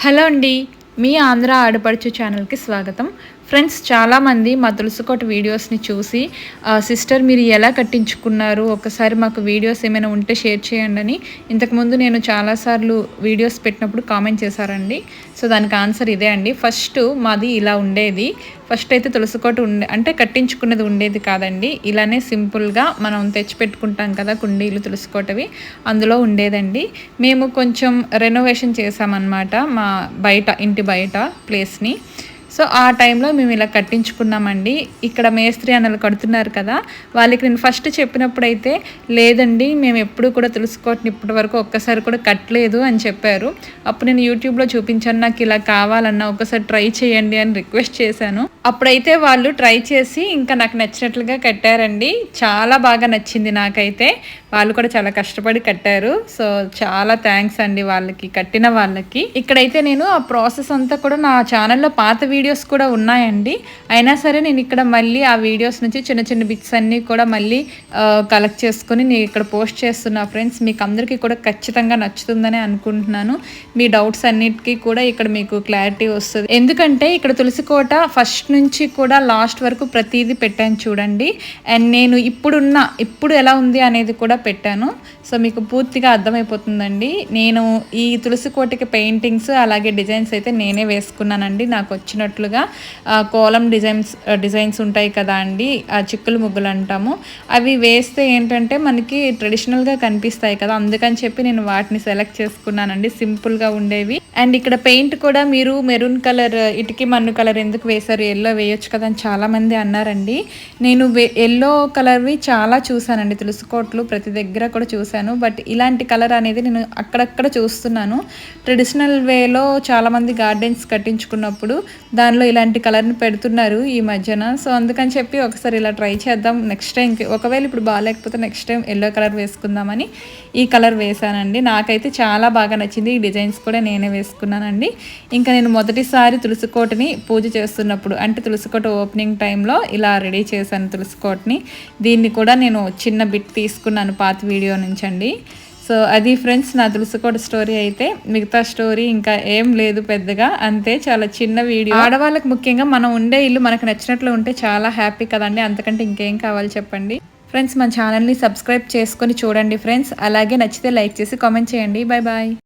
Hello అండి మీ ఆంధ్ర ఆడపడుచు ఛానల్కి స్వాగతం. ఫ్రెండ్స్ చాలామంది మా తులసికోట వీడియోస్ని చూసి "ఆ, సిస్టర్ మీరు ఎలా కట్టించుకున్నారు? ఒకసారి మాకు వీడియోస్ ఏమైనా ఉంటే షేర్ చేయండి అని ఇంతకుముందు నేను చాలాసార్లు వీడియోస్ పెట్టినప్పుడు కామెంట్ చేశారండి. సో దానికి ఆన్సర్ ఇదే అండి. ఫస్ట్ మాది ఇలా ఉండేది. ఫస్ట్ అయితే తులసికోట ఉండే అంటే కట్టించుకున్నది ఉండేది కాదండి. ఇలానే సింపుల్గా మనం తెచ్చిపెట్టుకుంటాం కదా కుండీలు తులసికోటవి అందులో ఉండేదండి. మేము కొంచెం రెనోవేషన్ చేసామన్నమాట మా బయట ఇంటి బయట ప్లేస్ని. సో ఆ టైంలో మేము ఇలా కట్టించుకున్నామండి. ఇక్కడ మేస్త్రి అన్నలు కడుతున్నారు కదా వాళ్ళకి నేను ఫస్ట్ చెప్పినప్పుడైతే లేదండి మేము ఎప్పుడు కూడా తెలుసుకోవటం ఇప్పటి వరకు ఒక్కసారి కూడా కట్టలేదు అని చెప్పారు. అప్పుడు నేను యూట్యూబ్లో చూపించాను నాకు ఇలా కావాలన్నా ఒకసారి ట్రై చేయండి అని రిక్వెస్ట్ చేశాను. అప్పుడైతే వాళ్ళు ట్రై చేసి ఇంకా నాకు నచ్చినట్లుగా కట్టారండి. చాలా బాగా నచ్చింది నాకైతే. వాళ్ళు కూడా చాలా కష్టపడి కట్టారు. సో చాలా థ్యాంక్స్ అండి వాళ్ళకి కట్టిన వాళ్ళకి. ఇక్కడైతే నేను ఆ ప్రాసెస్ అంతా కూడా నా ఛానల్లో పాత వీడియో వీడియోస్ కూడా ఉన్నాయండి. అయినా సరే నేను ఇక్కడ మళ్ళీ ఆ వీడియోస్ నుంచి చిన్న చిన్న బిట్స్ అన్నీ కూడా మళ్ళీ కలెక్ట్ చేసుకొని నేను ఇక్కడ పోస్ట్ చేస్తున్నా ఫ్రెండ్స్ మీకు అందరికీ కూడా ఖచ్చితంగా నచ్చుతుందని అనుకుంటున్నాను. మీ డౌట్స్ అన్నిటికీ కూడా ఇక్కడ మీకు క్లారిటీ వస్తుంది. ఎందుకంటే ఇక్కడ తులసికోట ఫస్ట్ నుంచి కూడా లాస్ట్ వరకు ప్రతిదీ పెట్టాను చూడండి. అండ్ నేను ఇప్పుడున్న ఇప్పుడు ఎలా ఉంది అనేది కూడా పెట్టాను. సో మీకు పూర్తిగా అర్థమైపోతుందండి. నేను ఈ తులసి కోటకి పెయింటింగ్స్ అలాగే డిజైన్స్ అయితే నేనే వేసుకున్నానండి. నాకు వచ్చిన ఆ, కోలం డిజైన్స్ డిజైన్స్ ఉంటాయి కదా అండి ఆ చిక్కులు ముగ్గులు అంటాము. అవి వేస్తే ఏంటంటే మనకి ట్రెడిషనల్గా కనిపిస్తాయి కదా అందుకని చెప్పి నేను వాటిని సెలెక్ట్ చేసుకున్నానండి. సింపుల్గా ఉండేవి. అండ్ ఇక్కడ పెయింట్ కూడా మీరు మెరూన్ కలర్ ఇటుకి మన్ను కలర్ ఎందుకు వేశారు? ఎల్లో వేయొచ్చు కదా అని చాలామంది అన్నారండి. నేను ఎల్లో కలర్వి చాలా చూశానండి. తులుసుకోట్లు ప్రతి దగ్గర కూడా చూశాను. బట్ ఇలాంటి కలర్ అనేది నేను అక్కడక్కడ చూస్తున్నాను. ట్రెడిషనల్ వేలో చాలామంది గార్డెన్స్ కట్టించుకున్నప్పుడు దానిలో ఇలాంటి కలర్ని పెడుతున్నారు ఈ మధ్యన. సో అందుకని చెప్పి ఒకసారి ఇలా ట్రై చేద్దాం. నెక్స్ట్ టైంకి ఒకవేళ ఇప్పుడు బాగాలేకపోతే నెక్స్ట్ టైం ఎల్లో కలర్ వేసుకుందామని ఈ కలర్ వేసానండి నాకైతే చాలా బాగా నచ్చింది. ఈ డిజైన్స్ కూడా నేనే చేసుకున్నానండి ఇంకా నేను మొదటిసారి తులసికోటని పూజ చేస్తున్నప్పుడు అంటే తులసికోట ఓపెనింగ్ టైంలో ఇలా రెడీ చేశాను తులసికోటని దీన్ని కూడా నేను చిన్న బిట్ తీసుకున్నాను పాత వీడియో నుంచి అండి సో అది ఫ్రెండ్స్ నా తులసికోట స్టోరీ అయితే మిగతా స్టోరీ ఇంకా ఏం లేదు పెద్దగా. అంతే చాలా చిన్న వీడియో. ఆడవాళ్ళకి ముఖ్యంగా మనం ఉండే ఇల్లు మనకు నచ్చినట్లు ఉంటే చాలా హ్యాపీ కదండి. అంతకంటే ఇంకేం కావాలి చెప్పండి. ఫ్రెండ్స్ మన ఛానల్ని సబ్స్క్రైబ్ చేసుకొని చూడండి ఫ్రెండ్స్. అలాగే నచ్చితే లైక్ చేసి కామెంట్ చేయండి. Bye bye.